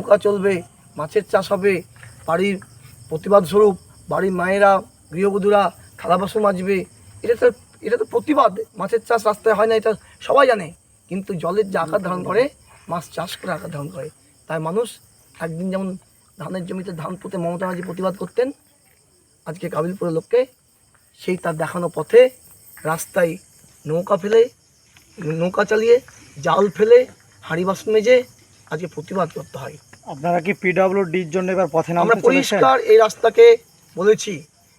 নৌকা চলবে, মাছের চাষ হবে, বাড়ির প্রতিবাদ স্বরূপ, বাড়ির মায়েরা, গৃহবধূরা থালা বাসন মাজবে। এটা তো এটা তো প্রতিবাদ। মাছের চাষ রাস্তায় হয় না, এটা সবাই জানে। কিন্তু জলের যে আকার ধারণ করে, মাছ চাষ করে আকার ধারণ করে। তাই মানুষ একদিন যেমন ধানের জমিতে ধান পুঁতে মমতা ব্যানার্জি প্রতিবাদ করতেন, আজকে কাবিলপুরের লোককে, সেই তার দেখানো পথে রাস্তায় নৌকা ফেলে, নৌকা চালিয়ে জাল ফেলে, হাঁড়ি বাসন মেজে আজকে প্রতিবাদ করতে হয়। আপনারা কি পিডব্লিউডির জন্য এবার পথে আমরা পরিষ্কার এই রাস্তাকে বলেছি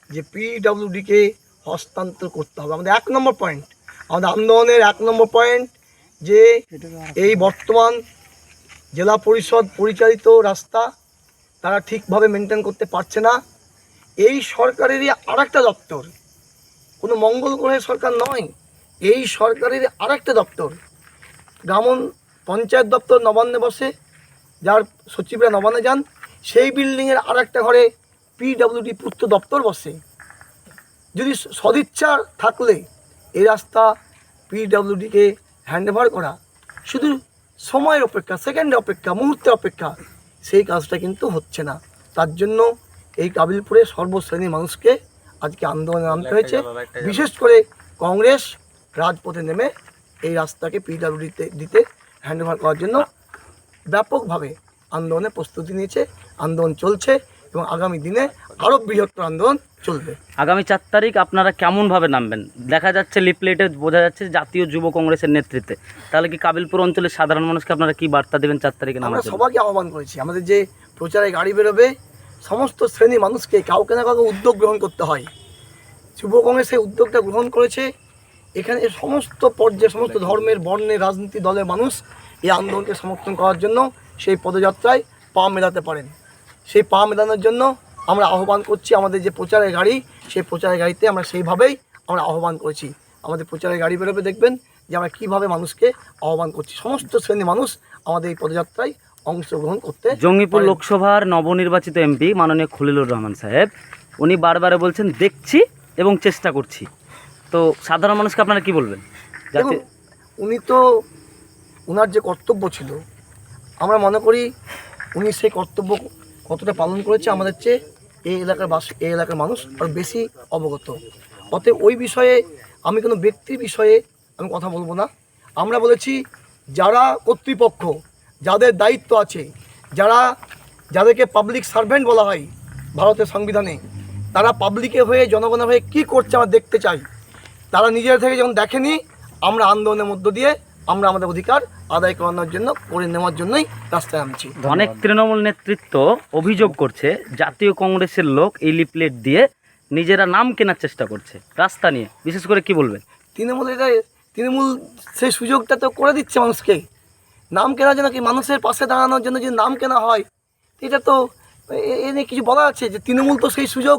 যে পিডব্লিউডিকে হস্তান্তর করতে হবে। আমাদের এক নম্বর পয়েন্ট আমাদের আন্দোলনের এক নম্বর পয়েন্ট যে এই বর্তমান জেলা পরিষদ পরিচালিত রাস্তা তারা ঠিকভাবে মেনটেন করতে পারছে না। এই সরকারেরই আর একটা দপ্তর কোনো মঙ্গল গ্রহের সরকার নয় এই সরকারের আর একটা দপ্তর গ্রামন পঞ্চায়েত দপ্তর নবান্নে বসে যার সচিবরা নবান্নে যান সেই বিল্ডিংয়ের আর একটা ঘরে পিডব্লিউডি পূর্ত দপ্তর বসে। যদি সদিচ্ছা থাকলে এই রাস্তা পিডব্লিউডিকে হ্যান্ডওভার করা। শুধু সময়ের অপেক্ষা সেকেন্ডের অপেক্ষা মুহূর্তের অপেক্ষা সেই কাজটা কিন্তু হচ্ছে না। তার জন্য এই কাবিলপুরে সর্বশ্রেণীর মানুষকে আজকে আন্দোলনে আনতে হয়েছে। বিশেষ করে কংগ্রেস রাজপথে নেমে এই রাস্তাকে পিডব্লিউডিতে দিতে হ্যান্ডওভার করার জন্য ব্যাপকভাবে আন্দোলনে প্রস্তুতি নিয়েছে আন্দোলন চলছে এবং আগামী দিনে আরও বৃহত্তর আন্দোলন চলবে। আগামী চার তারিখ আপনারা কেমনভাবে নামবেন? দেখা যাচ্ছে লিপলেটে বোঝা যাচ্ছে জাতীয় যুব কংগ্রেসের নেতৃত্বে। তাহলে কি কাবিলপুর অঞ্চলের সাধারণ মানুষকে আপনারা কি বার্তা দেবেন চার তারিখে আমরা সবাইকে আহ্বান করেছি আমাদের যে প্রচারে গাড়ি বেরোবে সমস্ত শ্রেণি মানুষকে কাউকে না কাউকে উদ্যোগ গ্রহণ করতে হয়। যুব কংগ্রেস এই উদ্যোগটা গ্রহণ করেছে এখানে সমস্ত পর্যায়ে সমস্ত ধর্মের বর্ণের রাজনীতি দলের মানুষ এই আন্দোলনকে সমর্থন করার জন্য সেই পদযাত্রায় পা মেলাতে পারেন। সেই পা মেলানোর জন্য আমরা আহ্বান করছি আমাদের যে প্রচারের গাড়ি সেই প্রচারের গাড়িতে আমরা সেইভাবেই আমরা আহ্বান করেছি। আমাদের প্রচারের গাড়ি বেরোবে দেখবেন যে আমরা কীভাবে মানুষকে আহ্বান করছি। সমস্ত শ্রেণির মানুষ আমাদের এই পদযাত্রায় অংশগ্রহণ করতে জঙ্গিপুর। লোকসভার নবনির্বাচিত এমপি মাননীয় খলিলুর রহমান সাহেব উনি বারবারে বলছেন দেখছি এবং চেষ্টা করছি। তো সাধারণ মানুষকে আপনারা কি বলবেন? উনি তো ওনার যে কর্তব্য ছিল, আমরা মনে করি উনি সেই কর্তব্য কতটা পালন করেছে আমাদের চেয়ে এই এলাকার বাস, এই এলাকার মানুষ আরও বেশি অবগত। অতএব ওই বিষয়ে আমি কোনো ব্যক্তির বিষয়ে আমি কথা বলব না। আমরা বলেছি, যারা কর্তৃপক্ষ, যাদের দায়িত্ব আছে, যারা যাদেরকে পাবলিক সার্ভেন্ট বলা হয় ভারতের সংবিধানে, তারা পাবলিকে হয়ে, জনগণের হয়ে কী করছে আমরা দেখতে চাই। তারা নিজের থেকে যখন দেখেনি আমরা আন্দোলনের মধ্য দিয়ে আমরা আমাদের অধিকার আদায় করানোর জন্য করে নেওয়ার জন্যই রাস্তায় নামছি। অনেক তৃণমূল নেতৃত্ব অভিযোগ করছে জাতীয় কংগ্রেসের লোক এই লিফলেট দিয়ে নিজেরা নাম কেনার চেষ্টা করছে রাস্তা নিয়ে। বিশেষ করে কি বলবেন? তৃণমূল এটা তৃণমূল সেই সুযোগটা তো করে দিচ্ছে মানুষকে। নাম কেনার জন্য কি মানুষের পাশে দাঁড়ানোর জন্য যদি নাম কেনা হয় এটা তো এ নিয়ে কিছু বলা আছে যে তৃণমূল তো সেই সুযোগ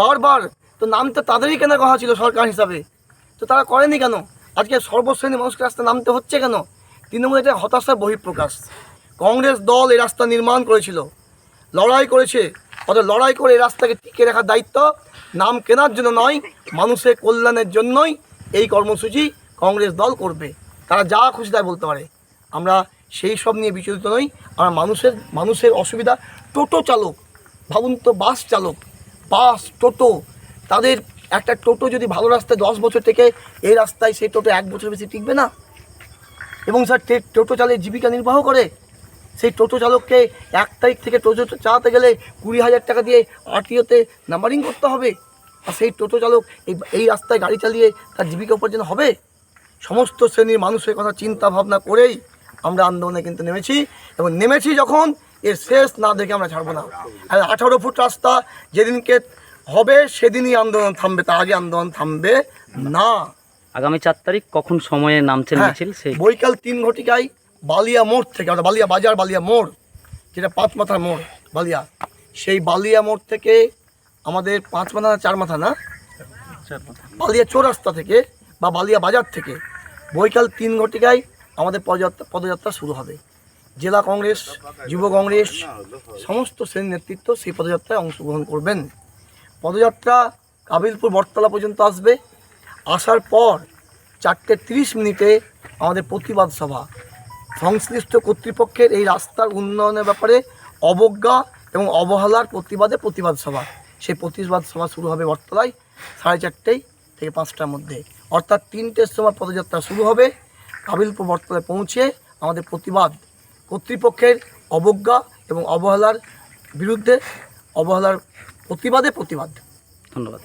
বারবার তো নাম তো তাদেরই কেনা কথা ছিল সরকার হিসাবে। তো তারা করেনি কেন? আজকে সর্বশ্রেণী মানুষকে রাস্তা নামতে হচ্ছে কেন? তৃণমূল এটা হতাশার বহিঃপ্রকাশ। কংগ্রেস দল এই রাস্তা নির্মাণ করেছিল। লড়াই করেছে। অর্থাৎ লড়াই করে এই রাস্তাকে টিকে রাখার দায়িত্ব নাম কেনার জন্য নয়, মানুষের কল্যাণের জন্যই এই কর্মসূচি কংগ্রেস দল করবে। তারা যা খুশি তাই বলতে পারে। আমরা সেই সব নিয়ে বিচলিত নই। আমরা মানুষের মানুষের অসুবিধা টোটো চালক, ভাবুন তো বাস চালক, বাস, টোটো তাদের একটা টোটো যদি ভালো রাস্তায় দশ বছর থেকে এই রাস্তায় সেই টোটো এক বছর বেশি টিকবে না। এবং স্যার টোটো চালিয়ে জীবিকা নির্বাহ করে। সেই টোটো চালককে এক তারিখ থেকে টোটো চালাতে গেলে কুড়ি হাজার টাকা দিয়ে আরটিওতে নাম্বারিং করতে হবে। আর সেই টোটো চালক এই এই রাস্তায় গাড়ি চালিয়ে তার জীবিকা উপার্জন হবে? সমস্ত শ্রেণির মানুষের কথা চিন্তা ভাবনা করেই আমরা আন্দোলনে কিন্তু নেমেছি। এবং নেমেছি যখন, এর শেষ না দেখে আমরা ছাড়বো না। আর আঠারো ফুট রাস্তা, যেদিনকে হবে সেদিনই আন্দোলন থামবে তার আগে আন্দোলন থামবে না। আগামী চার তারিখ কখন সময়ে নামছেন হ্যাঁ, মিছিল সেই বৈকাল তিন ঘটিকায় বালিয়া মোড় থেকে অর্থাৎ বালিয়া বাজার বালিয়া মোড় যেটা পাঁচ মাথার মোড় বালিয়া। সেই বালিয়া মোড় থেকে আমাদের পাঁচ মাথা না চার মাথা না বালিয়া চৌরাস্তা থেকে বা বালিয়া বাজার থেকে বৈকাল তিন ঘটিকায় আমাদের পদযাত্রা পদযাত্রা শুরু হবে। জেলা কংগ্রেস যুব কংগ্রেস সমস্ত শ্রেণির নেতৃত্ব সেই পদযাত্রায় অংশগ্রহণ করবেন। পদযাত্রা কাবিলপুর বটতলা পর্যন্ত আসবে। আসার পর চারটে তিরিশ মিনিটে আমাদের প্রতিবাদ সভা। সংশ্লিষ্ট কর্তৃপক্ষের এই রাস্তার উন্নয়নের ব্যাপারে অবজ্ঞা এবং অবহেলার প্রতিবাদে প্রতিবাদ সভা। সেই প্রতিবাদ সভা শুরু হবে বটতলায় সাড়ে চারটেই থেকে পাঁচটার মধ্যে। অর্থাৎ তিনটের সময় পদযাত্রা শুরু হবে। কাবিলপুর বটতলায় পৌঁছে আমাদের প্রতিবাদ কর্তৃপক্ষের অবজ্ঞা এবং অবহেলার বিরুদ্ধে অবহেলার প্রতিবাদে প্রতিবাদ। ধন্যবাদ।